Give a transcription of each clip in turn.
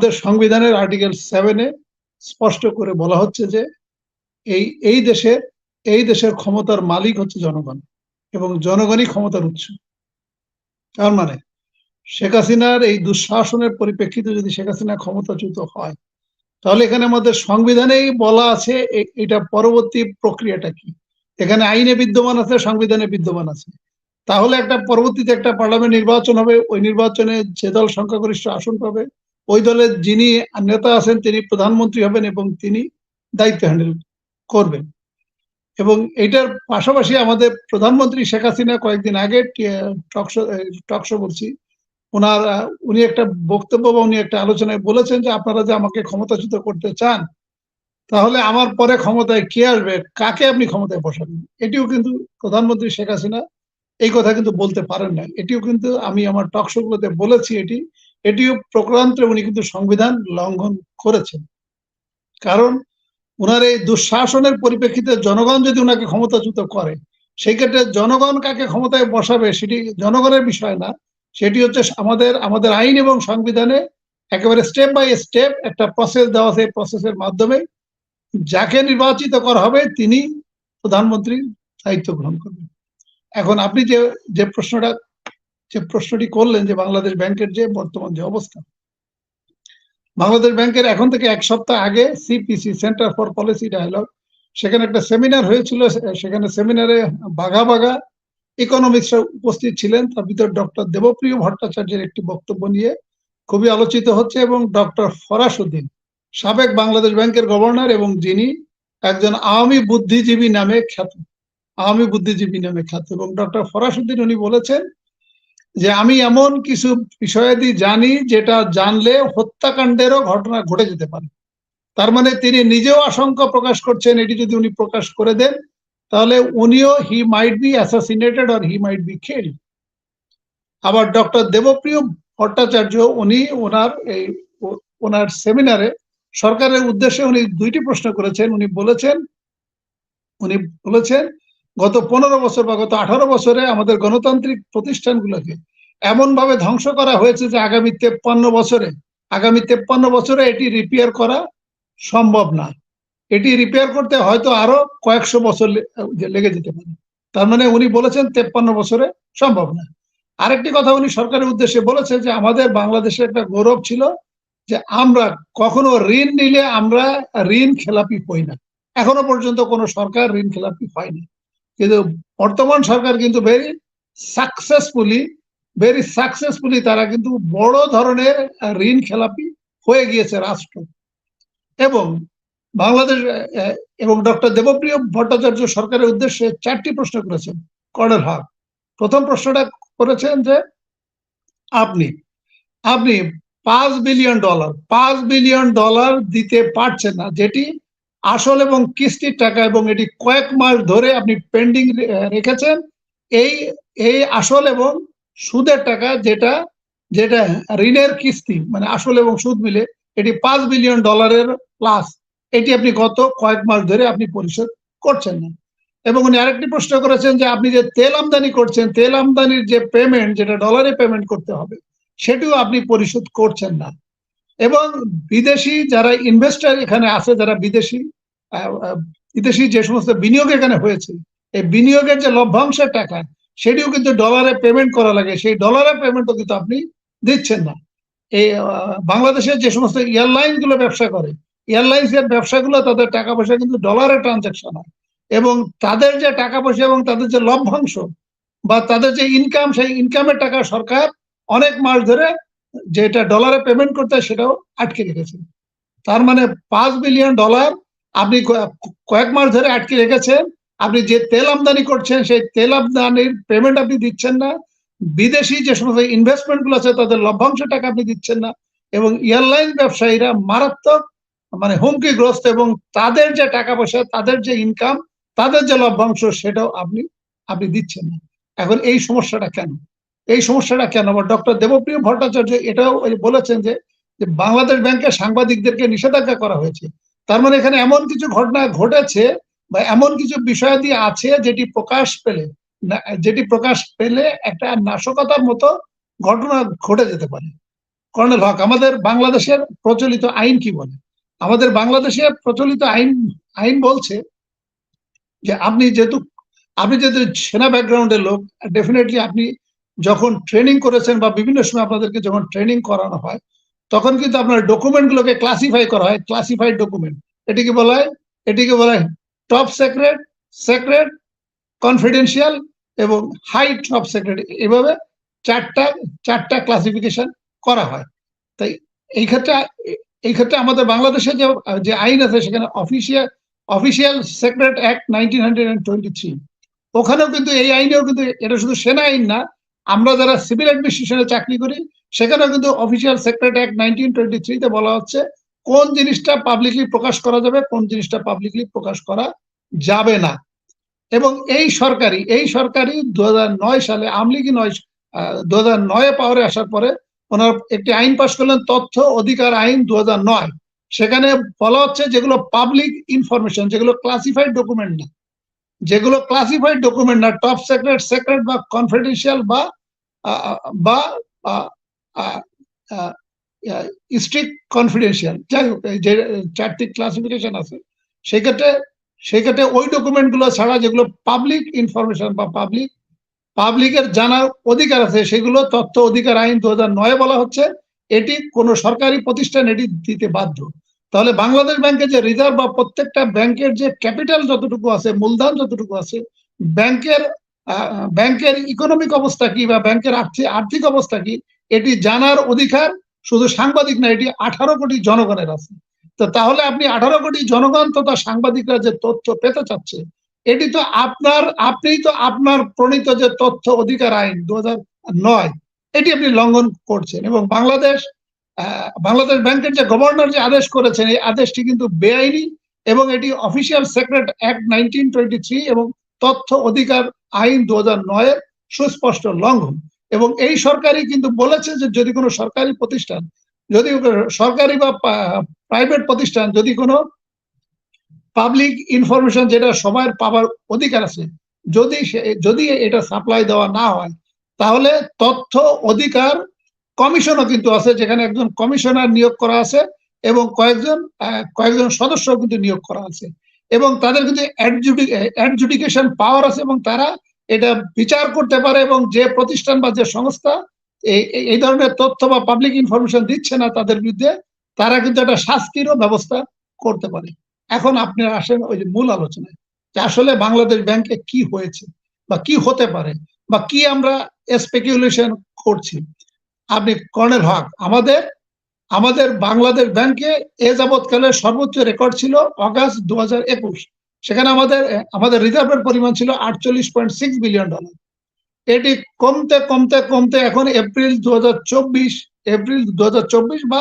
আমাদের সংবিধানের আর্টিকেল সেভেনে স্পষ্ট করে বলা হচ্ছে যে এই এই দেশের এই দেশের ক্ষমতার মালিক হচ্ছে জনগণ এবং জনগণই ক্ষমতার উৎস। তার মানে শেখ হাসিনার এই দুঃশাসনের পরিপ্রেক্ষিতে যদি শেখ হাসিনা ক্ষমতাচ্যুত হয়, তাহলে এখানে আমাদের সংবিধানেই বলা আছে এটা পরবর্তী প্রক্রিয়াটা কি? এখানে আইনে বিদ্যমান আছে, সংবিধানে বিদ্যমান আছে। তাহলে একটা পরবর্তীতে একটা পার্লামেন্ট নির্বাচন হবে, ওই নির্বাচনে যে দল সংখ্যাগরিষ্ঠ আসন পাবে ওই দলের যিনি নেতা আছেন, তিনি প্রধানমন্ত্রী হবেন এবং তিনি দায়িত্ব হ্যান্ডেল করবেন। এবং এটার পাশাপাশি আমাদের প্রধানমন্ত্রী শেখ হাসিনা কয়েকদিন আগে টকশো টকশো বলছি ওনার উনি একটা বক্তব্য বা উনি একটা আলোচনায় বলেছেন যে আপনারা যে আমাকে ক্ষমতাচ্যুত করতে চান, তাহলে আমার পরে ক্ষমতায় কে আসবে, কাকে আপনি ক্ষমতায় বসাবেন? এটিও কিন্তু প্রধানমন্ত্রী শেখ হাসিনা এই কথা কিন্তু বলতে পারেন না এটিও কিন্তু আমি আমার টকশো গুলোতে বলেছি এটি এটিও প্রক্রান্তে উনি কিন্তু সংবিধান লঙ্ঘন করেছেন। কারণ ওনার এই দুঃশাসনের পরিপ্রেক্ষিতে জনগণ যদি ওনাকে ক্ষমতাচ্যুত করে, সেই ক্ষেত্রে জনগণ কাকে ক্ষমতায় বসাবে সেটি জনগণের বিষয় না। সেটি হচ্ছে আমাদের আমাদের আইন এবং সংবিধানে একেবারে স্টেপ বাই স্টেপ একটা প্রসেস দেওয়া সেই প্রসেসের মাধ্যমে। যাকে নির্বাচিত করা হবে তিনি প্রধানমন্ত্রী দায়িত্ব গ্রহণ করবেন। এখন আপনি যে যে প্রশ্নটা যে প্রশ্নটি করলেন যে বাংলাদেশ ব্যাংকের যে বর্তমান যে অবস্থা। বাংলাদেশ ব্যাংকের এখন থেকে এক সপ্তাহ আগে CPC centre for policy dialogue সেখানে একটা সেমিনার হয়েছিল। সেখানে সেমিনারে বাঘা বাঘা ইকোনমিক্সরা উপস্থিত ছিলেন। তার ভিতর ডক্টর দেবপ্রিয় ভট্টাচার্যের একটি বক্তব্য নিয়ে খুবই আলোচিত হচ্ছে এবং ডক্টর ফরাসুদ্দিন, সাবেক বাংলাদেশ ব্যাংকের গভর্নর এবং যিনি একজন আওয়ামী বুদ্ধিজীবী নামে খ্যাত, আওয়ামী বুদ্ধিজীবী নামে খ্যাত। এবং ডক্টর ফরাসুদ্দিন উনি বলেছেন যে আমি এমন কিছু বিষয়াদি জানি যেটা জানলে হত্যাকাণ্ডেরও ঘটনা ঘটে যেতে পারে। তার মানে তিনি নিজেও আশঙ্কা প্রকাশ করছেন, এটি যদি উনি প্রকাশ করে দেন, তাহলে উনিও he might be assassinated or he might be killed আবার ডক্টর দেবপ্রিয় ভট্টাচার্য, উনি ওনার এই ওনার সেমিনারে সরকারের উদ্দেশ্যে উনি দুইটি প্রশ্ন করেছেন। উনি বলেছেন উনি বলেছেন, গত পনেরো বছর বা গত আঠারো বছরে আমাদের গণতান্ত্রিক প্রতিষ্ঠানগুলোকে এমন ভাবে ধ্বংস করা হয়েছে যে আগামী তেপ্পান্ন বছরে, আগামী তেপ্পান্ন বছরে এটি রিপেয়ার করা সম্ভব না। এটি রিপেয়ার করতে হয়তো আরও কয়েকশো বছর লেগে যেতে পারে। তার মানে উনি বলেছেন তেপ্পান্ন বছরে সম্ভব না। আরেকটি কথা উনি সরকারের উদ্দেশ্যে বলেছে যে আমাদের বাংলাদেশে একটা গৌরব ছিল যে আমরা কখনো ঋণ নিলে আমরা ঋণ খেলাপি হই না। এখনও পর্যন্ত কোনো সরকার ঋণ খেলাপি হয়নি। কিন্তু বর্তমান সরকার কিন্তু ভেরি সাকসেসফুলি ভেরি সাকসেসফুলি তারা কিন্তু বড় ধরনের ঋণ খেলাপি হয়ে গিয়েছে রাষ্ট্র। এবং বাংলাদেশ এবং ডক্টর দেবপ্রিয় ভট্টাচার্য সরকারের উদ্দেশ্যে চারটি প্রশ্ন করেছেন, কর্নেল হক। প্রথম প্রশ্নটা করেছেন যে, আপনি আপনি পাঁচ বিলিয়ন ডলার, পাঁচ বিলিয়ন ডলার দিতে পারছেন না, যেটি আসল এবং কিস্তির টাকা এবং এটি কয়েক মাস ধরে আপনি পেন্ডিং রেখেছেন, এই এই আসল এবং সুদের টাকা যেটা যেটা ঋণের কিস্তি মানে আসল এবং সুদ মিলে, এটি পাঁচ বিলিয়ন ডলারের প্লাস এটি আপনি গত কয়েক মাস ধরে আপনি পরিশোধ করছেন না। এবং উনি আরেকটি প্রশ্ন করেছেন যে, আপনি যে তেল আমদানি করছেন, তেল আমদানির যে পেমেন্ট যেটা ডলারে পেমেন্ট করতে হবে, সেটিও আপনি পরিশোধ করছেন না। এবং বিদেশি যারা ইনভেস্টর এখানে আছে, যারা বিদেশি বিদেশি যে সমস্ত বিনিয়োগ এখানে হয়েছে, এই বিনিয়োগের যে লভ্যাংশের টাকা সেটিও কিন্তু ডলারে পেমেন্ট করা লাগে। সেই ডলারে পেমেন্টও কিন্তু আপনি দিচ্ছেন না। এই বাংলাদেশের যে সমস্ত এয়ারলাইনগুলো ব্যবসা করে এয়ারলাইন্স এর ব্যবসাগুলো তাদের টাকা পয়সা কিন্তু ডলারে ট্রানজাকশন হয়। এবং তাদের যে টাকা পয়সা এবং তাদের যে লভ্যাংশ বা তাদের যে ইনকাম সেই ইনকামের টাকা সরকার অনেক মাস ধরে যেটা ডলারে পেমেন্ট করতে হয় সেটাও আটকে রেখেছে। তার মানে পাঁচ বিলিয়ন ডলার আপনি কয়েক মাস ধরে আটকে রেখেছেন। আপনি যে তেল আমদানি করছেন, সেই তেল আমদানির পেমেন্ট আপনি দিচ্ছেন না। বিদেশি যে সমস্ত ইনভেস্টমেন্টগুলো আছে, তাদের লভ্যাংশ টাকা আপনি দিচ্ছেন না। এবং এয়ারলাইন ব্যবসায়ীরা মারাত্মক মানে হুমকিগ্রস্ত এবং তাদের যে টাকা পয়সা, তাদের যে ইনকাম তাদের যে লভ্যাংশ, সেটাও আপনি আপনি দিচ্ছেন না। এখন এই সমস্যাটা কেন? এই সমস্যাটা কেন? আবার ডক্টর দেবপ্রিয় ভট্টাচার্য এটাও বলেছেন যে যে বাংলাদেশ ব্যাংকের সাংবাদিকদেরকে নিষেধাজ্ঞা করা হয়েছে। তার মানে এখানে এমন কিছু ঘটনা ঘটেছে বা এমন কিছু বিষয়াদি আছে যেটি প্রকাশ পেলে যেটি প্রকাশ পেলে একটা নাশকতার মতো ঘটনা ঘটে যেতে পারে। কর্নেল হক আমাদের বাংলাদেশের প্রচলিত আইন কি বলে? আমাদের বাংলাদেশে প্রচলিত আইন আইন বলছে যে আপনি যেহেতু আপনি যেহেতু সেনা ব্যাকগ্রাউন্ডের লোক ডেফিনেটলি আপনি যখন ট্রেনিং করেছেন বা বিভিন্ন সময় আপনাদেরকে যখন ট্রেনিং করানো হয়, তখন কিন্তু আপনার ডকুমেন্ট গুলোকে ক্লাসিফাই করা হয় ক্লাসিফাইড ডকুমেন্ট এটিকে বলা হয়, এটিকে বলা হয় টপ সেক্রেট সেক্রেট কনফিডেন্সিয়াল এবং হাই টপ সেক্রেট এভাবে চারটা চারটা ক্লাসিফিকেশন করা হয়। তাই এই ক্ষেত্রে এই ক্ষেত্রে আমাদের বাংলাদেশে যে যে আইন আছে সেখানে official official secret act nineteen hundred and twenty three ওখানেও কিন্তু এই আইনেও কিন্তু এটা শুধু সেনা আইন না, আমরা যারা সিভিল অ্যাডমিনিস্ট্রেশনে চাকরি করি, সেখানেও কিন্তু official secret act nineteen twenty থ্রিতে বলা হচ্ছে কোন জিনিসটা পাবলিকলি প্রকাশ করা যাবে, কোন জিনিসটা পাবলিকলি প্রকাশ করা যাবে না। এবং এই সরকারি এই সরকারি দু হাজার নয় সালে আমলিগি নয় দু হাজার নয়ে পাওয়ারে আসার পরে ওনার একটি আইন পাশ করলেন, তথ্য অধিকার আইন দু নয়। সেখানে বলা হচ্ছে যেগুলো পাবলিক ইনফরমেশন যেগুলো ক্লাসিফাইড ডকুমেন্ট না, যেগুলো ক্লাসিফাইড ডকুমেন্ট না টপ সেক্রেট সেক্রেট বা কনফিডেন্সিয়াল বা বা স্ট্রিক্ট কনফিডেন্সিয়াল যাই হোক যে চারটি ক্লাসিফিকেশন আছে, সেক্ষেত্রে সেক্ষেত্রে ওই ডকুমেন্টগুলো ছাড়া যেগুলো পাবলিক ইনফরমেশন বা পাবলিক পাবলিকের জানার অধিকার আছে, সেগুলো তথ্য, অধিকার, আইন দু নয় বলা হচ্ছে, এটি কোন সরকারি প্রতিষ্ঠান এটি দিতে বাধ্য। তাহলে বাংলাদেশ ব্যাংকের যে রিজার্ভ বা প্রত্যেকটা ব্যাংকের যে ক্যাপিটাল যতটুকু আছে, মূলধন যতটুকু আছে, ব্যাংকের ব্যাংকের ইকোনমিক অবস্থা কি বা ব্যাংকের আর্থিক অবস্থা কি, এটি জানার অধিকার শুধু সাংবাদিক না, এটি আঠারো কোটি জনগণের আছে। তো তাহলে আপনি আঠারো কোটি জনগণ তথা সাংবাদিকরা যে তথ্য পেতে চাচ্ছে, এটি তো আপনার, আপনি তো আপনার প্রণীত যে তথ্য অধিকার আইন দু নয়, এটি আপনি লঙ্ঘন করছেন। এবং বাংলাদেশ বাংলাদেশ ব্যাংকের যে গভর্নর যে আদেশ করেছেন, এই আদেশটি কিন্তু বেআইনি এবং এটি official secret act nineteen twenty three এবং তথ্য অধিকার আইন দু নয়ের সুস্পষ্ট লঙ্ঘন। এবং এই সরকারই কিন্তু বলেছে যে যদি কোনো সরকারি প্রতিষ্ঠান, যদি সরকারি বা প্রাইভেট প্রতিষ্ঠান, যদি কোনো পাবলিক ইনফরমেশন যেটা সবার পাবার অধিকার আছে, যদি যদি এটা সাপ্লাই দেওয়া না হয়, তাহলে তথ্য অধিকার কমিশনও কিন্তু আছে, যেখানে একজন কমিশনার নিয়োগ করা আছে এবং কয়েকজন কয়েকজন সদস্য কিন্তু নিয়োগ করা আছে। এবং তাদের কিন্তু অ্যাডজুডিকেশন পাওয়ার আছে এবং তারা এটা বিচার করতে পারে এবং যে প্রতিষ্ঠান বা যে সংস্থা এই এই ধরনের তথ্য বা পাবলিক ইনফরমেশন দিচ্ছে না তাদের বিরুদ্ধে, তারা কিন্তু একটা শাস্তিরও ব্যবস্থা করতে পারে। এখন আপনি আসেন ওই যে মূল আলোচনায় যে আসলে বাংলাদেশ ব্যাংকে কি হয়েছে বা কি হতে পারে বা কি আমরা স্পেকুলেশন করছি। আপনি কর্নেল হক, আমাদের আমাদের বাংলাদেশ ব্যাংকে এ যাবৎকালে সর্বোচ্চ রেকর্ড ছিল অগাস্ট দু হাজার একুশ। সেখানে আমাদের আমাদের রিজার্ভের পরিমাণ ছিল আটচল্লিশ পয়েন্ট সিক্স বিলিয়ন ডলার। এটি কমতে কমতে কমতে এখন এপ্রিল দু হাজার চব্বিশ, এপ্রিল দুহাজার চব্বিশ বা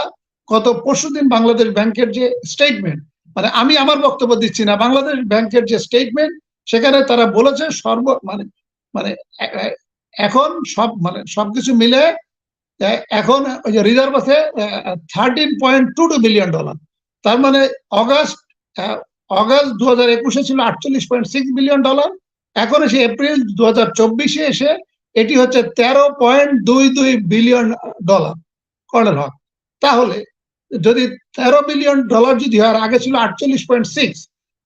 গত পরশু দিন বাংলাদেশ ব্যাংকের যে স্টেটমেন্ট মানে আমি আমার বক্তব্য দিচ্ছি না, বাংলাদেশ ব্যাংকের যে স্টেটমেন্ট সেখানে তারা বলেছে সর্ব মানে মানে এখন সব মানে সবকিছু মিলে এখন ওই যে রিজার্ভ আছে thirteen point two two billion dollar তার মানে অগাস্ট অগাস্ট দু হাজার একুশে ছিল আটচল্লিশ পয়েন্ট সিক্স বিলিয়ন ডলার। এখন এসে এপ্রিল দু হাজার চব্বিশে এসে এটি হচ্ছে তেরো পয়েন্ট দুই দুই বিলিয়ন ডলার। কর্নেল হক, তাহলে যদি তেরো বিলিয়ন ডলার যদি হয় আগে ছিল আটচল্লিশ পয়েন্ট সিক্স,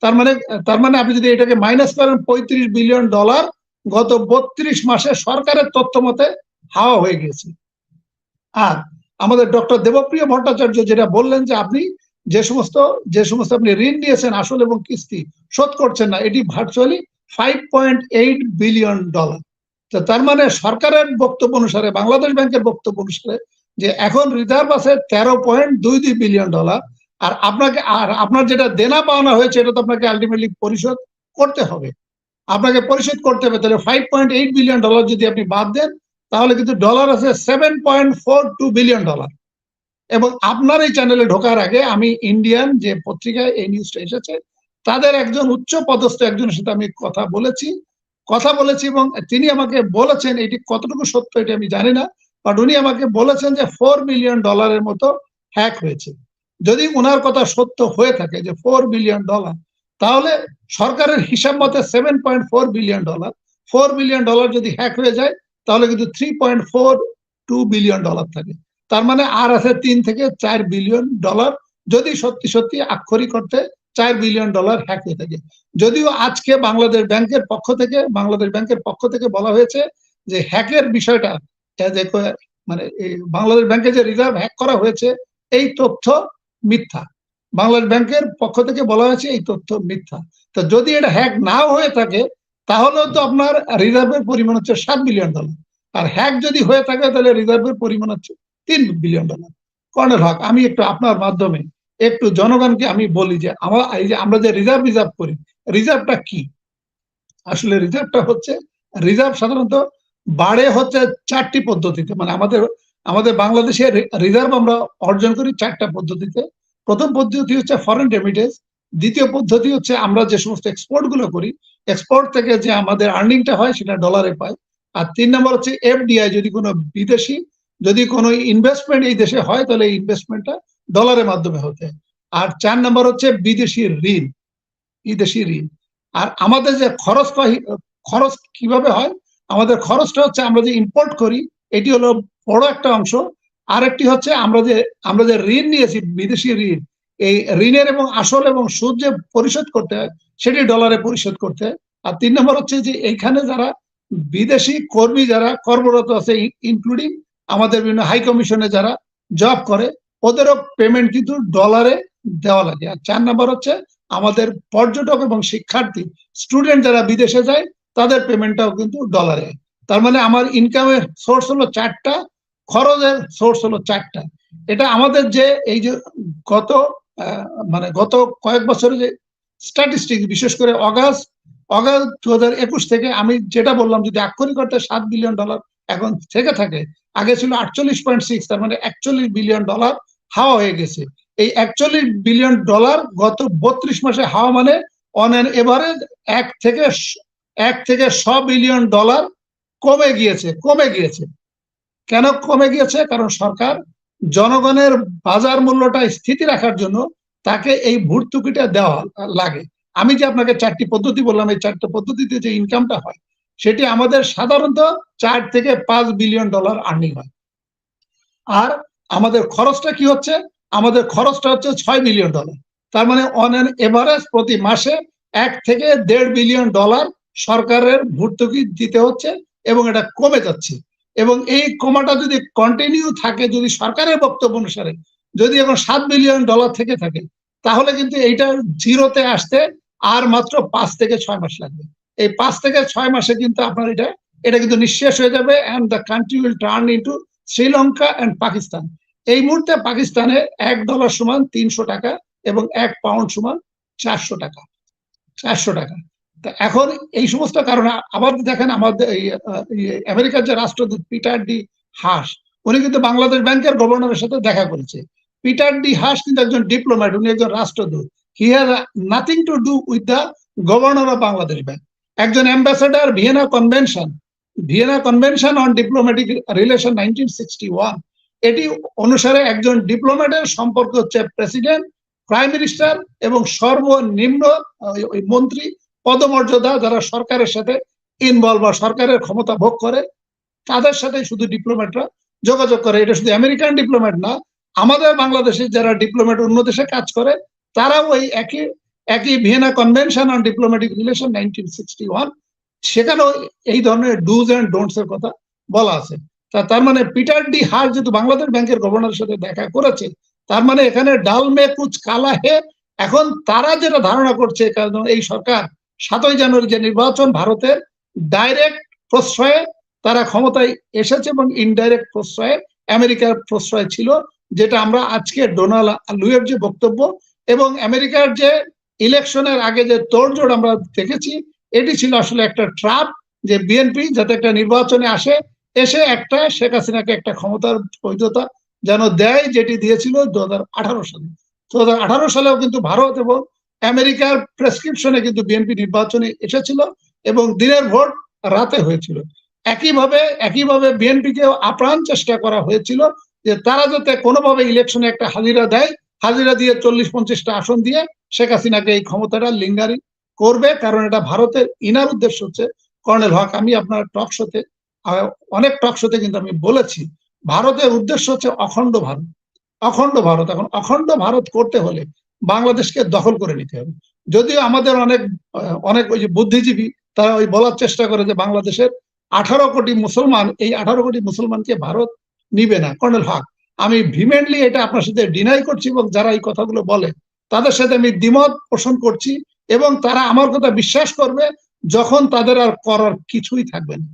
তার মানে তার মানে আপনি যদি এটাকে মাইনাস করেন পঁয়ত্রিশ বিলিয়ন ডলার, গত বত্রিশ মাসে সরকারের তথ্য মতে হাওয়া হয়ে গেছে আর আমাদের ডক্টর দেবপ্রিয় ভট্টাচার্য যেটা বললেন যে আপনি যে সমস্ত যে সমস্ত আপনি ঋণ নিয়েছেন আসল এবং কিস্তি শোধ করছেন না, এটি virtually five point eight billion dollar তো তার মানে সরকারের বক্তব্য অনুসারে, বাংলাদেশ ব্যাংকের বক্তব্য অনুসারে যে এখন রিজার্ভ আছে তেরো পয়েন্ট দুই দুই বিলিয়ন ডলার আর আপনাকে, আর আপনার যেটা দেনা পাওনা হয়েছে, এটা তো আপনাকে আলটিমেটলি পরিশোধ করতে হবে। আপনাকে পরিশোধ করতে হবে, তাহলে five point eight billion dollar যদি আপনি বাদ দেন, তাহলে কিন্তু ডলার আছে seven point four two billion dollar এবং আপনার এই চ্যানেলে ঢোকার আগে আমি ইন্ডিয়ান যে পত্রিকায় এই নিউজটা এসেছে, তাদের একজন উচ্চ পদস্থ একজনের সাথে আমি কথা বলেছি। কথা বলেছি এবং তিনি আমাকে বলেছেন, এটি কতটুকু সত্য এটি আমি জানি না বাট উনি আমাকে বলেছেন যে ফোর বিলিয়ন ডলারের মতো হ্যাক হয়েছে। যদি ওনার কথা সত্য হয়ে থাকে যে ফোর বিলিয়ন ডলার তাহলে সরকারের হিসাব মতে seven point four billion dollar four billion dollar যদি হ্যাক হয়ে যায়, তাহলে কিন্তু three point four two billion dollar থাকে। তার মানে আর আছে তিন থেকে চার বিলিয়ন ডলার যদি সত্যি সত্যি আক্ষরিক করতে চার বিলিয়ন ডলার হ্যাক হয়ে থাকে। যদিও আজকে বাংলাদেশ ব্যাংকের পক্ষ থেকে, বাংলাদেশ ব্যাংকের পক্ষ থেকে বলা হয়েছে যে হ্যাকের বিষয়টা মানে বাংলাদেশ ব্যাংকে যে রিজার্ভ হ্যাক করা হয়েছে, এই তথ্য মিথ্যা। বাংলাদেশ ব্যাংকের পক্ষ থেকে বলা হয়েছে এই তথ্য মিথ্যা। তো যদি এটা হ্যাক নাও হয়ে থাকে, তাহলেও তো আপনার রিজার্ভের পরিমাণ হচ্ছে সাত বিলিয়ন ডলার আর হ্যাক যদি হয়ে থাকে, তাহলে রিজার্ভের পরিমাণ হচ্ছে তিন বিলিয়ন ডলার কর্নেল হক, আমি একটু আপনার মাধ্যমে একটু জনগণকে আমি বলি যে আমার এই যে আমরা যে রিজার্ভ রিজার্ভ করি রিজার্ভটা কি? আসলে রিজার্ভটা হচ্ছে রিজার্ভ সাধারণত বাড়ে হচ্ছে চারটি পদ্ধতিতে। মানে আমাদের আমাদের বাংলাদেশের রিজার্ভ আমরা অর্জন করি চারটা পদ্ধতিতে। প্রথম পদ্ধতি হচ্ছে ফরেন রেমিটেন্স দ্বিতীয় পদ্ধতি হচ্ছে আমরা যে সমস্ত এক্সপোর্টগুলো করি এক্সপোর্ট থেকে যে আমাদের আর্নিংটা হয় সেটা ডলারে পাই। আর তিন নম্বর হচ্ছে এফডিআই যদি কোনো বিদেশি যদি কোনো ইনভেস্টমেন্ট এই দেশে হয়, তাহলে এই ইনভেস্টমেন্টটা ডলারের মাধ্যমে হতে। আর চার নম্বর হচ্ছে বিদেশি ঋণ বিদেশি ঋণ। আর আমাদের যে খরচ খরচ কীভাবে হয়? আমাদের খরচটা হচ্ছে আমরা যে ইম্পোর্ট করি, এটি হলো বড় একটা অংশ। আরেকটি হচ্ছে আমরা যে আমরা যে ঋণ নিয়েছি, বিদেশি ঋণ, এই ঋণের এবং আসল এবং সুদ যে পরিশোধ করতে হয়, সেটি ডলারে পরিশোধ করতে হয়। আর তিন নম্বর হচ্ছে যে এইখানে যারা বিদেশি কর্মী, যারা কর্মরত আছে ইনক্লুডিং আমাদের বিভিন্ন হাই কমিশনে যারা জব করে, ওদেরও পেমেন্ট কিন্তু ডলারে দেওয়া লাগে। আর চার নাম্বার হচ্ছে আমাদের পর্যটক এবং শিক্ষার্থী স্টুডেন্ট যারা বিদেশে যায়, তাদের পেমেন্টটাও কিন্তু ডলারে তার মানে আমার ইনকামের সোর্স হলো চারটা, খরচের সোর্স হলো চারটা। এটা আমাদের যে এই যে গত মানে গত কয়েক বছরে যে স্ট্যাটিস্টিক বিশেষ করে অগাস্ট অগাস্ট দু হাজার একুশ থেকে আমি যেটা বললাম, যদি আক্ষরিক অর্থে সাত বিলিয়ন ডলার এখন থেকে থাকে। আগে ছিল আটচল্লিশ পয়েন্ট সিক্স তার মানে একচল্লিশ বিলিয়ন ডলার হাওয়া হয়ে গেছে। এই একচল্লিশ বিলিয়ন ডলার গত বত্রিশ মাসে হাওয়া মানে অন অ্যান এভারেজ এক থেকে এক থেকে ছ বিলিয়ন ডলার কমে গিয়েছে কমে গিয়েছে। কেন কমে গিয়েছে? কারণ সরকার জনগণের বাজার মূল্যটা স্থিতি রাখার জন্য তাকে এই ভর্তুকিটা দেওয়া লাগে। আমি যে আপনাকে চারটি পদ্ধতি বললাম, এই চারটি পদ্ধতিতে যে ইনকামটা হয় সেটি আমাদের সাধারণত চার থেকে পাঁচ বিলিয়ন ডলার আর্নিং হয়। আর আমাদের খরচটা কি হচ্ছে? আমাদের খরচটা হচ্ছে ছয় বিলিয়ন ডলার। তার মানে অন এন এভারেজ প্রতি মাসে এক থেকে দেড় বিলিয়ন ডলার সরকারের ভর্তুকি দিতে হচ্ছে এবং এটা কমে যাচ্ছে। এবং এই কমাটা যদি কন্টিনিউ থাকে, যদি সরকারের বক্তব্য অনুসারে, যদি এখন সাত বিলিয়ন ডলার থেকে থাকে, তাহলে কিন্তু এইটা জিরোতে আসতে আর মাত্র পাঁচ থেকে ছয় মাস লাগবে। এই পাঁচ থেকে ছয় মাসে কিন্তু আপনার এটা এটা কিন্তু নিঃশেষ হয়ে যাবে and the country will turn into Sri Lanka and Pakistan এই মুহূর্তে পাকিস্তানে এক ডলার সমান তিনশো টাকা এবং এক পাউন্ড সমান চারশো টাকা চারশো টাকা। তা এখন এই সমস্ত কারণে আবার দেখেন আমাদের আমেরিকার যে রাষ্ট্রদূত পিটার ডি হাস উনি কিন্তু বাংলাদেশ ব্যাংকের গভর্নরের সাথে দেখা করেছে। পিটার ডি হাস কিন্তু একজন ডিপ্লোম্যাট, উনি একজন রাষ্ট্রদূত। He has nothing to do with the governor of Bangladesh bank একজন ambassador Vienna convention Vienna convention on diplomatic relation nineteen sixty one এটি অনুসারে একজন ডিপ্লোম্যাটের সম্পর্ক হচ্ছে প্রেসিডেন্ট প্রাইম মিনিস্টার এবং সর্বনিম্ন মন্ত্রী পদমর্যাদা যারা সরকারের সাথে ইনভলভ বা সরকারের ক্ষমতা ভোগ করে, তাদের সাথে শুধু ডিপ্লোম্যাটরা যোগাযোগ করে। এটা শুধু আমেরিকান ডিপ্লোম্যাট না, আমাদের বাংলাদেশে যারা ডিপ্লোম্যাট অন্য দেশে কাজ করে, তারাও ওই একই একই Vienna convention on diplomatic relation nineteen sixty one সেখানেও এই ধরনের ডুজ অ্যান্ড ডোন্টস এর কথা বলা আছে। তার মানে পিটার ডি হার যেহেতু বাংলাদেশ ব্যাংকের গভর্নরের সাথে দেখা করেছে, তার মানে এখানে ডাল মে কুচ কালা হে, এখন তারা যেটা ধারণা করছে কারণ এই সরকার সাতই জানুয়ারি যে নির্বাচন ভারতের ডাইরেক্ট প্রশ্রয়ে তারা ক্ষমতায় এসেছে এবং ইনডাইরেক্ট প্রশ্রয়ে, আমেরিকার প্রশ্রয় ছিল, যেটা আমরা আজকে ডোনাল্ড লুয়ের যে বক্তব্য এবং আমেরিকার যে ইলেকশনের আগে যে তোড়জোড় আমরা দেখেছি, এটি ছিল আসলে একটা ট্রাপ যে বিএনপি যাতে একটা নির্বাচনে আসে, এসে একটা শেখ হাসিনাকে একটা ক্ষমতার বৈধতা যেন দেয়, যেটি দিয়েছিল দু হাজার আঠারো সালে। দু হাজার আঠারো সালেও কিন্তু ভারত এবং আমেরিকার প্রেসক্রিপশনে কিন্তু বিএনপি নির্বাচনে এসেছিল এবং দিনের ভোট রাতে হয়েছিল। একইভাবে একইভাবে বিএনপিকে আপ্রাণ চেষ্টা করা হয়েছিল যে তারা যাতে কোনোভাবে ইলেকশনে একটা হাজিরা দেয় হাজিরা দিয়ে চল্লিশ পঞ্চাশটা আসন দিয়ে শেখ হাসিনাকে এই ক্ষমতাটা লিঙ্গারি করবে, কারণ এটা ভারতের ইনার উদ্দেশ্য হচ্ছে কর্নেল হক। আমি আপনার টক শোতে অনেক টক শোতে কিন্তু আমি বলেছি, ভারতের উদ্দেশ্য হচ্ছে অখণ্ড ভারত। অখণ্ড ভারত। এখন অখণ্ড ভারত করতে হলে বাংলাদেশকে দখল করে নিতে হবে। যদিও আমাদের অনেক অনেক ওই যে বুদ্ধিজীবী, তারা ওই বলার চেষ্টা করে যে বাংলাদেশের আঠারো কোটি মুসলমান, এই আঠারো কোটি মুসলমানকে ভারত নিবে না। কর্নেল হক আমি ভিমেন্টলি এটা আপনার সাথে ডিনাই করছি এবং যারা এই কথাগুলো বলে, তাদের সাথে আমি দ্বিমত পোষণ করছি এবং তারা আমার কথা বিশ্বাস করবে যখন তাদের আর করার কিছুই থাকবে না।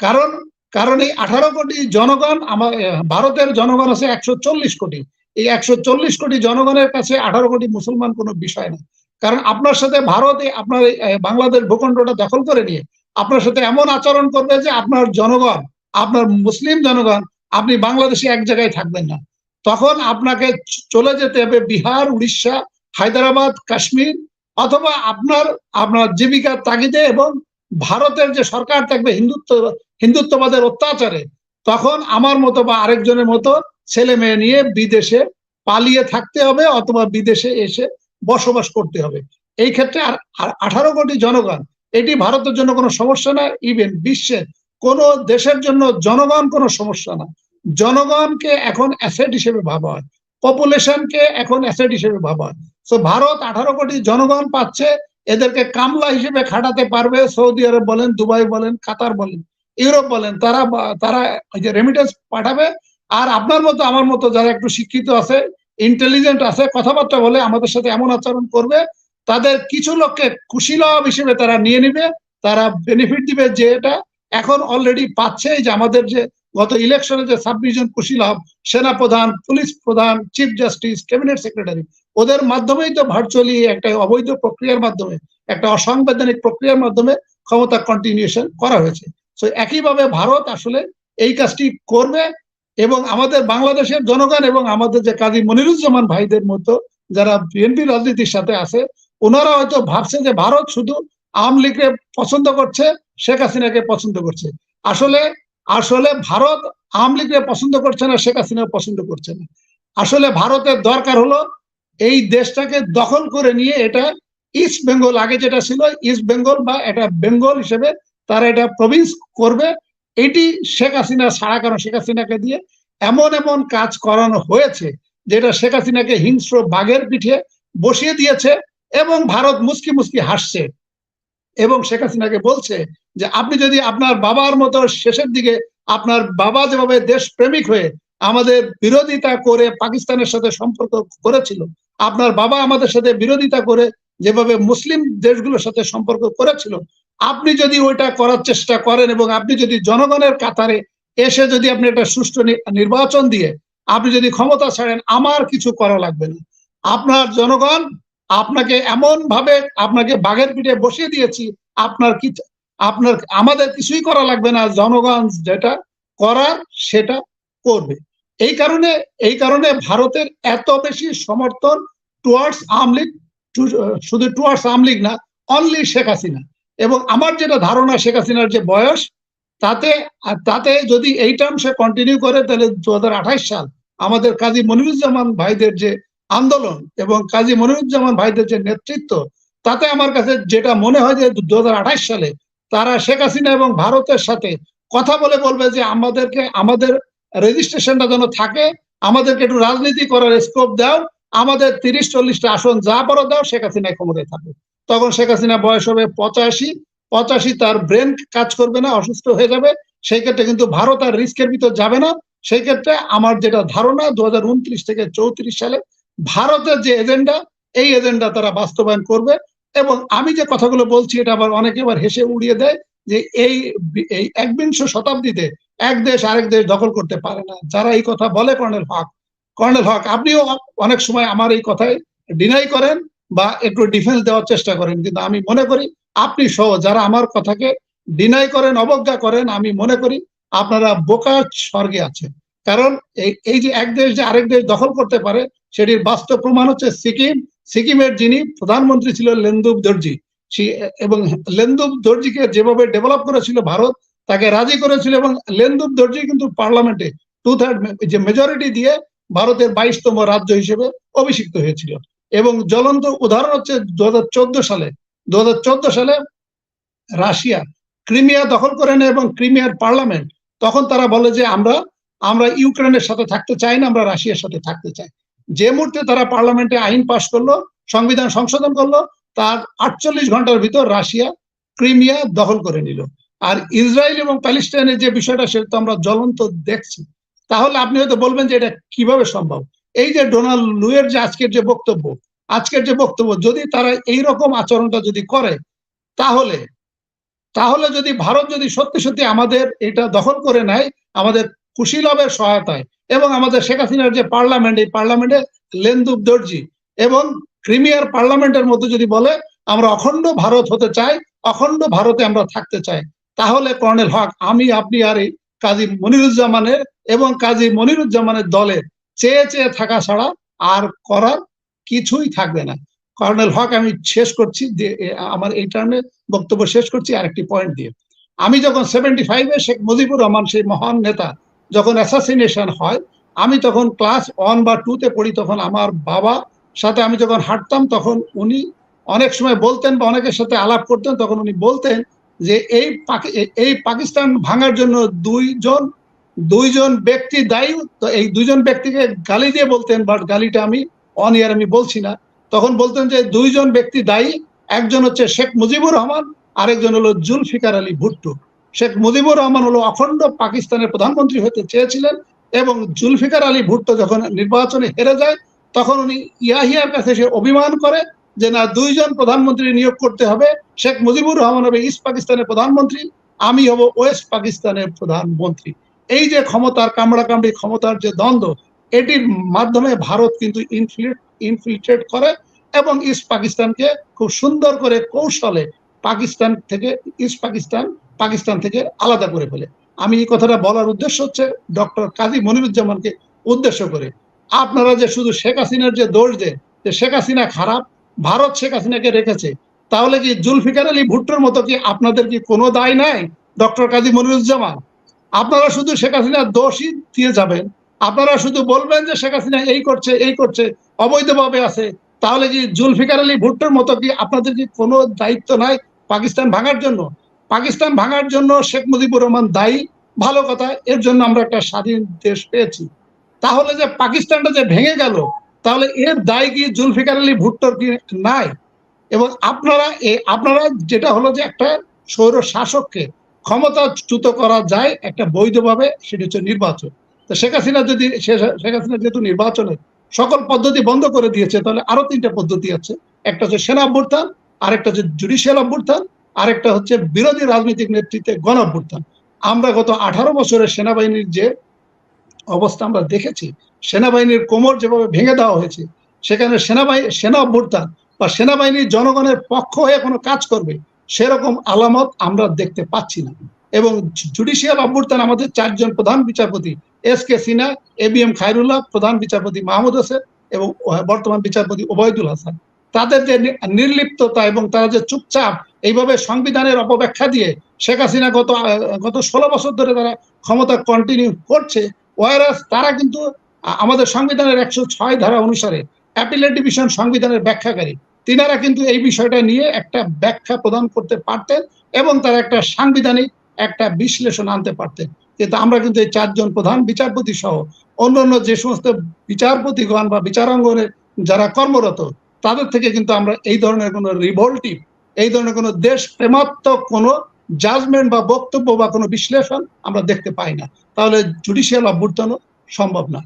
কারণ কারণ এই আঠারো কোটি জনগণ আমার ভারতের জনগণ আছে একশো চল্লিশ কোটি। এই একশো চল্লিশ কোটি জনগণের কাছে আঠারো কোটি মুসলমান কোনো বিষয় না। কারণ আপনার সাথে ভারত আপনার বাংলাদেশ ভূখণ্ডটা দখল করে নিয়ে, আপনার সাথে এমন আচরণ করবে যে আপনার জনগণ, আপনার মুসলিম জনগণ আপনি বাংলাদেশে এক জায়গায় থাকবেন না। তখন আপনাকে চলে যেতে হবে বিহার, উড়িষ্যা, হায়দ্রাবাদ, কাশ্মীর অথবা আপনার আপনার জীবিকার তাগিদে এবং ভারতের যে সরকার থাকবে হিন্দুত্ব, হিন্দুত্ববাদের অত্যাচারে। তখন আমার মতো বা আরেকজনের মতো ছেলে মেয়ে নিয়ে বিদেশে পালিয়ে থাকতে হবে অথবা বিদেশে এসে বসবাস করতে হবে। এই ক্ষেত্রে আর আঠারো কোটি জনগণ, এটি ভারতের জন্য কোনো সমস্যা না। ইভেন বিশ্বের কোন দেশের জন্য জনগণ কোনো সমস্যা না। জনগণকে এখন অ্যাসেট হিসেবে ভাবা হয়। পপুলেশনকে এখন অ্যাসেট হিসেবে ভাবা হয়। তো ভারত আঠারো কোটি জনগণ পাচ্ছে, এদেরকে কামলা হিসেবে খাটাতে পারবে। সৌদি আরব বলেন, দুবাই বলেন, কাতার বলেন, ইউরোপ বলেন, তারা তারা যে রেমিটেন্স পাঠাবে। আর আপনার মতো, আমার মতো যারা একটু শিক্ষিত আছে ইন্টেলিজেন্ট আছে, কথাবার্তা বলে আমাদের সাথে এমন আচরণ করবে, তাদের কিছু লোককে খুশি হিসেবে তারা নিয়ে নিবে, তারা বেনিফিট দিবে যে এটা। এখন অলরেডি পাচ্ছে যে আমাদের যে গত ইলেকশনে যে ছাব্বিশ জন খুশি লাভ সেনা প্রধান পুলিশ প্রধান চিফ জাস্টিস ক্যাবিনেট সেক্রেটারি ওদের মাধ্যমেই তো ভার্চুয়ালি একটা অবৈধ প্রক্রিয়ার মাধ্যমে, একটা অসাংবিধানিক প্রক্রিয়ার মাধ্যমে ক্ষমতা কন্টিনিউশন করা হয়েছে। তো একইভাবে ভারত আসলে এই কাজটি করবে এবং আমাদের বাংলাদেশের জনগণ এবং আমাদের যে কাজী মনিরুজ্জামান ভাইদের মতো যারা বিএনপি রাজনীতির সাথে আছে, ওনারা হয়তো ভাবছে যে ভারত শুধু আওয়ামী লীগকে পছন্দ করছে শেখ হাসিনাকে পছন্দ করছে। আসলে আসলে ভারত আওয়ামী লীগকে পছন্দ করছে না, শেখ হাসিনা পছন্দ করছে না। আসলে ভারতের দরকার হলো এই দেশটাকে দখল করে নিয়ে এটা ইস্ট বেঙ্গল আগে যেটা ছিল ইস্ট বেঙ্গল বা এটা বেঙ্গল হিসেবে তারা এটা প্রভিন্স করবে। এটি শেখ হাসিনা ছাড়া, কারণ শেখ হাসিনাকে দিয়ে এমন এমন কাজ করানো হয়েছে যেটা শেখ হাসিনাকে হিংস্র বাঘের পিঠে বসিয়ে দিয়েছে এবং ভারত মুসকি মুসকি হাসছে এবং শেখ হাসিনাকে বলছে যে আপনি যদি আপনার বাবার মতো শেষের দিকে আপনার বাবা যেভাবে দেশ প্রেমিক হয়ে আমাদের বিরোধিতা করে পাকিস্তানের সাথে সম্পর্ক করেছিল, আপনার বাবা আমাদের সাথে বিরোধিতা করে যেভাবে মুসলিম দেশগুলোর সাথে সম্পর্ক করেছিল, আপনি যদি ওইটা করার চেষ্টা করেন এবং আপনি যদি জনগণের কাতারে এসে যদি আপনি একটা সুষ্ঠু নির্বাচন দিয়ে আপনি যদি ক্ষমতা ছাড়েন, আমার কিছু করা লাগবে না। আপনার জনগণ আপনাকে এমন ভাবে আপনাকে বাঘের পিঠে বসিয়ে দিয়েছি, আপনার কি আপনার আমাদের কিছুই করা লাগবে না, জনগণ যেটা করার সেটা করবে। এই কারণে এই কারণে ভারতের এত বেশি সমর্থন টুয়ার্ডস আওয়ামী লীগ শুধু টুয়ার্ডস আওয়ামী লীগ না অনলি শেখ হাসিনা। এবং আমার যেটা ধারণা শেখ হাসিনার যে বয়স, তাতে তাতে যদি এই টার্ম সে কন্টিনিউ করে, তাহলে দু হাজার আঠাশ সাল আমাদের কাজী মনিরুজ্জামান ভাইদের যে আন্দোলন এবং কাজী মনিরুজ্জামান ভাইদের যে নেতৃত্ব, তাতে আমার কাছে যেটা মনে হয় যে দুহাজার আঠাশ সালে তারা শেখ হাসিনা এবং ভারতের সাথে কথা বলে বলবে যে আমাদেরকে, আমাদের রেজিস্ট্রেশনটা যেন থাকে, আমাদেরকে একটু রাজনীতি করার স্কোপ দাও, আমাদের তিরিশ, চল্লিশটা আসন যা বড় দাও, শেখ হাসিনা ক্ষমতায় থাকবে তখন শেখ হাসিনা বয়স হবে পঁচাশি পঁচাশি তার ব্রেন কাজ করবে না, অসুস্থ হয়ে যাবে। সেই ক্ষেত্রে কিন্তু ভারত আর রিস্কের ভিতর যাবে না। সেই ক্ষেত্রে আমার যেটা ধারণা দু হাজার উনত্রিশ থেকে চৌত্রিশ সালে ভারতের যে এজেন্ডা এই এজেন্ডা তারা বাস্তবায়ন করবে। এবং আমি যে কথাগুলো বলছি, এটা আবার অনেকে আবার হেসে উড়িয়ে দেয় যে এই একবিংশ শতাব্দীতে এক দেশ আরেক দেশ দখল করতে পারে না। যারা এই কথা বলে কর্নেল হক কর্নেল হক, আপনিও অনেক সময় আমার এই কথায় ডিনাই করেন বা একটু ডিফেন্স দেওয়ার চেষ্টা করেন। কিন্তু আমি মনে করি আপনি সহ যারা আমার কথাকে ডিনাই করেন, অবজ্ঞা করেন, আমি মনে করি আপনারা বোকা স্বর্গে আছেন। কারণ এই এই যে এক দেশ যে আরেক দেশ দখল করতে পারে, সেটির বাস্তব প্রমাণ হচ্ছে সিকিম সিকিমের যিনি প্রধানমন্ত্রী ছিল লেন্দুব দর্জি এবং লেন্দুব দর্জিকে যেভাবে ডেভেলপ করেছিল ভারত, তাকে রাজি করেছিল এবং লেন্দুব দর্জি কিন্তু পার্লামেন্টে টু থার্ড যে মেজরিটি দিয়ে ভারতের বাইশতম রাজ্য হিসেবে অভিষিক্ত হয়েছিল। এবং জ্বলন্ত উদাহরণ হচ্ছে দু হাজার চোদ্দ সালে দু হাজার চোদ্দ সালে রাশিয়া ক্রিমিয়া দখল করে নেয় এবং ক্রিমিয়ার পার্লামেন্ট তখন তারা বলে যে আমরা আমরা ইউক্রেনের সাথে থাকতে চাই না, আমরা রাশিয়ার সাথে থাকতে চাই। যে মুহূর্তে তারা পার্লামেন্টে আইন পাশ করল, সংবিধান সংশোধন করল, তার আটচল্লিশ ঘণ্টার ভিতর রাশিয়া, ক্রিমিয়া দখল করে নিল। আর ইসরায়েল এবং প্যালেস্টাইনের যে বিষয়টা, সেটা তো আমরা জ্বলন্ত দেখছি। তাহলে আপনি হয়তো বলবেন যে এটা কীভাবে সম্ভব? এই যে ডোনাল্ড লুয়ের যে আজকের যে বক্তব্য, আজকের যে বক্তব্য, যদি তারা এই রকম আচরণটা যদি করে, তাহলে তাহলে যদি ভারত যদি সত্যি সত্যি আমাদের এটা দখল করে নেয়, আমাদের কুশীলবের সহায়তায় এবং আমাদের শেখ হাসিনার যে পার্লামেন্ট, এই পার্লামেন্টে লেন্দুব দর্জি এবং ক্রিমিয়ার পার্লামেন্টের মধ্যে যদি বলে, আমরা অখণ্ড ভারত হতে চাই, অখণ্ড ভারতে আমরা থাকতে চাই। তাহলে কর্নেল হক, আমি, আপনি আর এই কাজী মনিরুজ্জামানের এবং কাজী মনিরুজ্জামানের দলে চেয়ে চেয়ে থাকা ছাড়া আর করার কিছুই থাকবে না। কর্নেল হক, আমি শেষ করছি, যে আমার এই টার্মে বক্তব্য শেষ করছি। আরেকটি পয়েন্ট দিয়ে, আমি যখন সেভেন্টি ফাইভে শেখ মুজিবুর রহমান, সেই মহান নেতা যখন অ্যাসাসিনেশন হয়, আমি তখন ক্লাস ওয়ান বা টুতে পড়ি, তখন আমার বাবা সাথে আমি যখন হাঁটতাম, তখন উনি অনেক সময় বলতেন বা অনেকের সাথে আলাপ করতেন, তখন উনি বলতেন যে, এই এই পাকিস্তান ভাঙার জন্য দুইজন দুইজন ব্যক্তি দায়ী। তো এই দুইজন ব্যক্তিকে গালি দিয়ে বলতেন বাট গালিটা আমি অন ইয়ার আমি বলছি না। তখন বলতেন যে, দুইজন ব্যক্তি দায়ী, একজন হচ্ছে শেখ মুজিবুর রহমান, আরেকজন হলো জুলফিকার আলী ভুট্টো। শেখ মুজিবুর রহমান হলো অখণ্ড পাকিস্তানের প্রধানমন্ত্রী হতে চেয়েছিলেন এবং জুলফিকার আলী ভুট্টো যখন নির্বাচনে হেরে যায়, তখন উনি ইয়াহিয়ার কাছে সে অভিমান করে যে, না, দুইজন প্রধানমন্ত্রী নিয়োগ করতে হবে, শেখ মুজিবুর রহমান হবে ইস্ট পাকিস্তানের প্রধানমন্ত্রী, আমি হব ওয়েস্ট পাকিস্তানের প্রধানমন্ত্রী। এই যে ক্ষমতার কামড়াকামড়ি, ক্ষমতার যে দ্বন্দ্ব, এটির মাধ্যমে ভারত কিন্তু ইনফ্লিট ইনফিল্ট্রেট করে এবং ইস্ট পাকিস্তানকে খুব সুন্দর করে কৌশলে পাকিস্তান থেকে, ইস্ট পাকিস্তান পাকিস্তান থেকে আলাদা করে ফেলে। আমি এই কথাটা বলার উদ্দেশ্য হচ্ছে ডক্টর কাজী মনিরুজ্জামানকে উদ্দেশ্য করে। আপনারা যে শুধু শেখ হাসিনার যে দোষ দেন, যে শেখ হাসিনা খারাপ, ভারত শেখ হাসিনাকে রেখেছে, তাহলে কি জুলফিকার আলী ভুট্টোর মতো কি আপনাদের কি কোনো দায় নাই, ডক্টর কাজী মনিরুজ্জামান? আপনারা শুধু শেখ হাসিনার দোষই দিয়ে যাবেন। আপনারা শুধু বলবেন যে শেখ হাসিনা এই করছে এই করছে, অবৈধভাবে আছে, তাহলে কি জুলফিকার আলী ভুট্টোর মতো কি আপনাদের কি কোনো দায়িত্ব নাই পাকিস্তান ভাঙার জন্য? পাকিস্তান ভাঙার জন্য শেখ মুজিবুর রহমান দায়ী, ভালো কথা, এর জন্য আমরা একটা স্বাধীন দেশ পেয়েছি। তাহলে যে পাকিস্তানটা যে ভেঙে গেল, তাহলে এর দায় কি জুলফিকার আলী ভুট্টোর কি নাই? এবং আপনারা আপনারা যেটা হলো যে একটা সৌর শাসককে ক্ষমতাচ্যুত করা যায় একটা বৈধভাবে, সেটি হচ্ছে নির্বাচন। তো শেখ হাসিনা যদি শেখ হাসিনা যেহেতু নির্বাচনে সকল পদ্ধতি বন্ধ করে দিয়েছে, তাহলে আরও তিনটা পদ্ধতি আছে। একটা হচ্ছে সেনা অভ্যুত্থান, আরেকটা হচ্ছে জুডিশিয়াল অভ্যুত্থান আরেকটা হচ্ছে বিরোধী রাজনৈতিক নেতৃত্বে গণ অভ্যুত্থান আমরা গত আঠারো বছরের সেনাবাহিনীর যে অবস্থা আমরা দেখেছি, সেনাবাহিনীর কোমর যেভাবে ভেঙে দেওয়া হয়েছে, সেখানে সেনাবাহিনী সেনা অভ্যুত্থান বা সেনাবাহিনীর জনগণের পক্ষ হয়ে কোনো কাজ করবে, সেরকম আলামত আমরা দেখতে পাচ্ছি না। এবং জুডিশিয়াল অভ্যুত্থান আমাদের চারজন প্রধান বিচারপতি, S K Sinha, A B M Khairullah, প্রধান বিচারপতি মাহমুদ হোসেন এবং বর্তমান বিচারপতি ওবায়দুল হাসান। তাদের যে নির্লিপ্ততা এবং তারা যে চুপচাপ এইভাবে সংবিধানের অপব্যাখ্যা দিয়ে শেখ হাসিনা গত গত ষোলো বছর ধরে তারা ক্ষমতা কন্টিনিউ করছে ওয়ারাস তারা কিন্তু আমাদের সংবিধানের একশো ছয় ধারা অনুসারে অ্যাপিলেট ডিভিশন সংবিধানের ব্যাখ্যাকারী। তিনারা কিন্তু এই বিষয়টা নিয়ে একটা ব্যাখ্যা প্রদান করতে পারতেন এবং তারা একটা সাংবিধানিক একটা বিশ্লেষণ আনতে পারতেন। কিন্তু আমরা কিন্তু এই চারজন প্রধান বিচারপতি সহ অন্যান্য যে সমস্ত বিচারপতিগণ বা বিচারাঙ্গনে যারা কর্মরত তাদের থেকে কিন্তু আমরা এই ধরনের কোনো রিভোল্টিভ এই ধরনের কোনো দেশ প্রেমাত্মক কোনো জাজমেন্ট বা বক্তব্য বা কোনো বিশ্লেষণ আমরা দেখতে পাই না। তাহলে জুডিশিয়াল অভ্যুত্থানও সম্ভব না।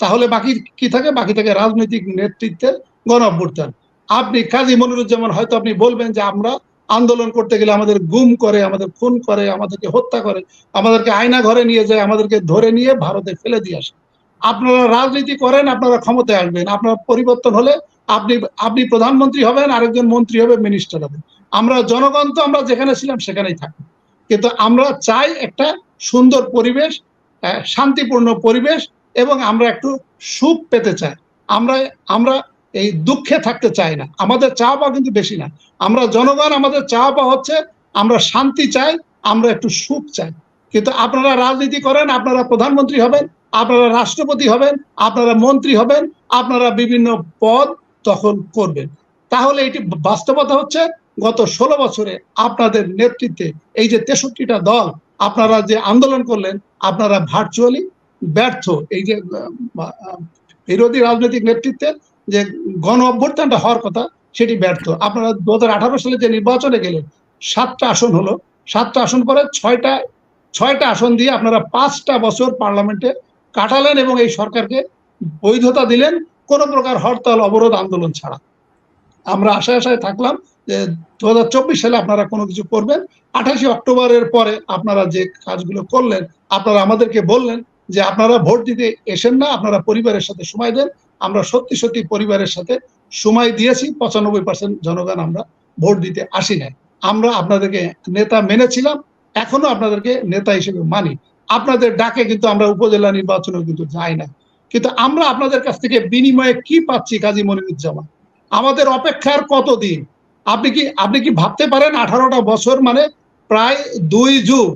তাহলে বাকি কি থাকে? বাকি থাকে রাজনৈতিক নেতৃত্বের গণ অভ্যুত্থান আপনি কাজী মনিরুজ্জামান, হয়তো আপনি বলবেন যে আমরা আন্দোলন করতে গেলে আমাদের গুম করে, আমাদের খুন করে, আমাদেরকে হত্যা করে, আমাদেরকে আয়না ঘরে নিয়ে যায়, আমাদেরকে ধরে নিয়ে ভারতে ফেলে দিয়ে আসে। আপনারা রাজনীতি করেন, আপনারা ক্ষমতায় আসবেন। আপনার পরিবর্তন হলে আপনি আপনি প্রধানমন্ত্রী হবেন, আরেকজন মন্ত্রী হবে মিনিস্টার হবেন। আমরা জনগণ তো আমরা যেখানে ছিলাম সেখানেই থাকি। কিন্তু আমরা চাই একটা সুন্দর পরিবেশ শান্তিপূর্ণ পরিবেশ, এবং আমরা একটু সুখ পেতে চাই। আমরা আমরা এই দুঃখে থাকতে চাই না। আমাদের চাওয়া পাওয়া কিন্তু বেশি না। আমরা জনগণ, আমাদের চাওয়া পাওয়া হচ্ছে, আমরা শান্তি চাই, আমরা একটু সুখ চাই। কিন্তু আপনারা রাজনীতি করেন, আপনারা প্রধানমন্ত্রী হবেন, আপনারা রাষ্ট্রপতি হবেন, আপনারা মন্ত্রী হবেন, আপনারা বিভিন্ন পদ দখল করবেন। তাহলে এটি বাস্তবতা হচ্ছে, গত ষোলো বছরে আপনাদের নেতৃত্বে এই যে তেষট্টিটা দল আপনারা যে আন্দোলন করলেন, আপনারা ভার্চুয়ালি ব্যর্থ। এই যে বিরোধী রাজনৈতিক নেতৃত্বের যে গণ অভ্যর্থনটা হওয়ার কথা, সেটি ব্যর্থ। আপনারা দু হাজার আঠারো সালে যে নির্বাচনে গেলেন, সাতটা আসন হলো। সাতটা আসন পরে ছয়টা ছয়টা আসন দিয়ে আপনারা পাঁচটা বছর পার্লামেন্টে কাটালেন এবং এই সরকারকে বৈধতা দিলেন। কোন প্রকার হরতাল, অবরোধ, আন্দোলন ছাড়া। আমরা আশায় আশায় থাকলাম যে দু হাজার চব্বিশ সালে আপনারা কোনো কিছু করবেন। আঠাশে অক্টোবরের পরে আপনারা যে কাজগুলো করলেন, আপনারা আমাদেরকে বললেন যে আপনারা ভোট দিতে এসেন না, আপনারা পরিবারের সাথে সময় দেন। আমরা সত্যি সত্যি পরিবারের সাথে সময় দিয়েছি, পঁচানব্বই পার্সেন্ট জনগণ আমরা ভোট দিতে আসি নাই। আমরা আপনাদেরকে নেতা মেনেছিলাম, এখনও আপনাদেরকে নেতা হিসেবে মানি। আপনাদের ডাকে কিন্তু আমরা উপজেলা নির্বাচনেও কিন্তু যাই না। কিন্তু আমরা আপনাদের কাছ থেকে বিনিময়ে কি পাচ্ছি, কাজী মনিরুজ্জামান? আমাদের অপেক্ষার কতদিন? আপনি কি আপনি কি ভাবতে পারেন আঠারোটা বছর মানে প্রায় দুই যুগ